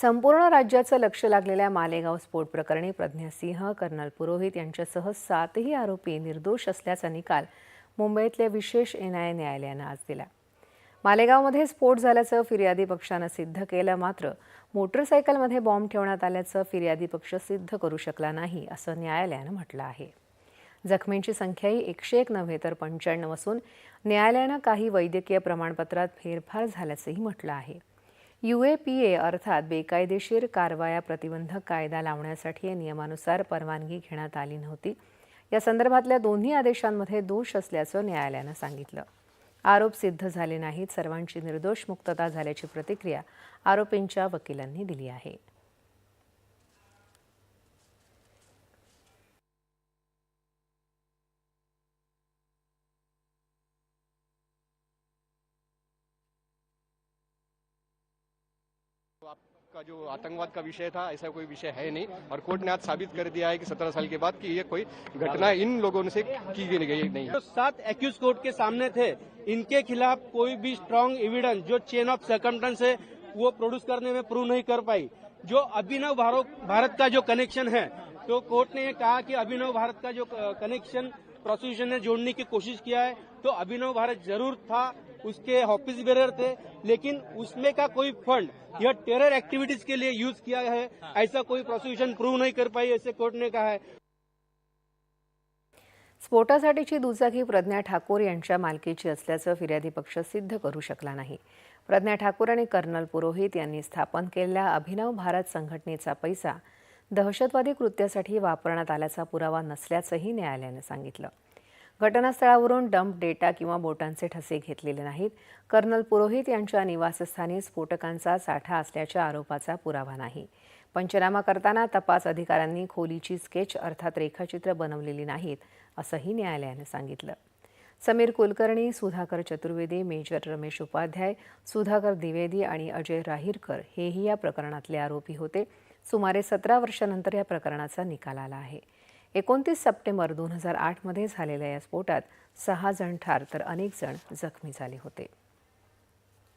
संपूर्ण राज्याचं लक्ष लागलेल्या मालेगाव स्फोट प्रकरणी प्रज्ञा सिंह कर्नल पुरोहित यांच्यासह सातही आरोपी निर्दोष असल्याचा निकाल मुंबईतल्या विशेष एनआयए न्यायालयानं आज दिला. मालेगावमध्ये स्फोट झाल्याचं फिर्यादी पक्षानं सिद्ध केलं मात्र मोटरसायकलमध्ये बॉम्ब ठेवण्यात आल्याचं फिर्यादी पक्ष सिद्ध करू शकला नाही असं न्यायालयानं म्हटलं आहे. जखमींची संख्याही एकशे एक नव्हे तर पंच्याण्णव असून न्यायालयानं काही वैद्यकीय प्रमाणपत्रात फेरफार झाल्याचंही म्हटलं आहे. युएपीए अर्थात बेकायदेशीर कारवाया प्रतिबंधक कायदा लावण्यासाठी या नियमानुसार परवानगी घेण्यात आली नव्हती. या संदर्भातल्या दोन्ही आदेशांमध्ये दोष असल्याचं न्यायालयानं सांगितलं. आरोप सिद्ध झाले नाहीत. सर्वांची निर्दोष मुक्तता झाल्याची प्रतिक्रिया आरोपींच्या वकिलांनी दिली आहे. आपका जो आतंकवाद का विषय था, ऐसा कोई विषय है नहीं। और कोर्ट ने आज साबित कर दिया है कि सत्रह साल के बाद कि ये कोई घटना इन लोगों से की गई नहीं है। जो सात एक्यूज कोर्ट के सामने थे, इनके खिलाफ कोई भी स्ट्रांग एविडेंस जो चेन ऑफ़ सर्कमटेंस है, वो प्रोड्यूस करने में प्रूव नहीं कर पाई। जो अभिनव भारत का जो कनेक्शन है तो कोर्ट ने कहा कि अभिनव भारत का जो कनेक्शन प्रोसिक्यूशन ने जोड़ने की कोशिश किया है तो अभिनव भारत जरूर था उसके ऑफिस बेरर थे लेकिन उसमें का कोई फंड यह टेरर एक्टिविटीज के लिए यूज किया है ऐसा कोई प्रोसिक्यूशन प्रूव नहीं कर पाई ऐसे कोर्ट ने कहा है। स्फोटासाठीची दुचाकी प्रज्ञा ठाकूर यांच्या मालकीची असल्याचं फिर्यादी पक्ष सिद्ध करू शकला नाही. प्रज्ञा ठाकूर आणि कर्नल पुरोहित यांनी स्थापन केलेल्या अभिनव भारत संघटनेचा पैसा दहशतवादी कृत्यासाठी वापरण्यात आल्याचा पुरावा नसल्याचंही न्यायालयानं सांगितलं. घटनास्थळावरून डंप डेटा किंवा बोटांचे ठसे घेतलेले नाहीत. कर्नल पुरोहित यांच्या निवासस्थानी स्फोटकांचा साठा असल्याच्या आरोपाचा पुरावा नाही. पंचनामा करताना तपास अधिकाऱ्यांनी खोलीची स्केच अर्थात रेखाचित्र बनवलेली नाहीत असंही न्यायालयानं सांगितलं. समीर कुलकर्णी सुधाकर चतुर्वेदी मेजर रमेश उपाध्याय सुधाकर द्विवेदी आणि अजय राहीरकर हेही या प्रकरणातले आरोपी होते. सुमारे सतरा वर्षानंतर या प्रकरणाचा निकाल आला आहे. एकोणतीस सप्टेंबर दोन हजार आठमध्ये झालेल्या या स्फोटात सहा जण ठार तर अनेक जण जखमी झाले होते.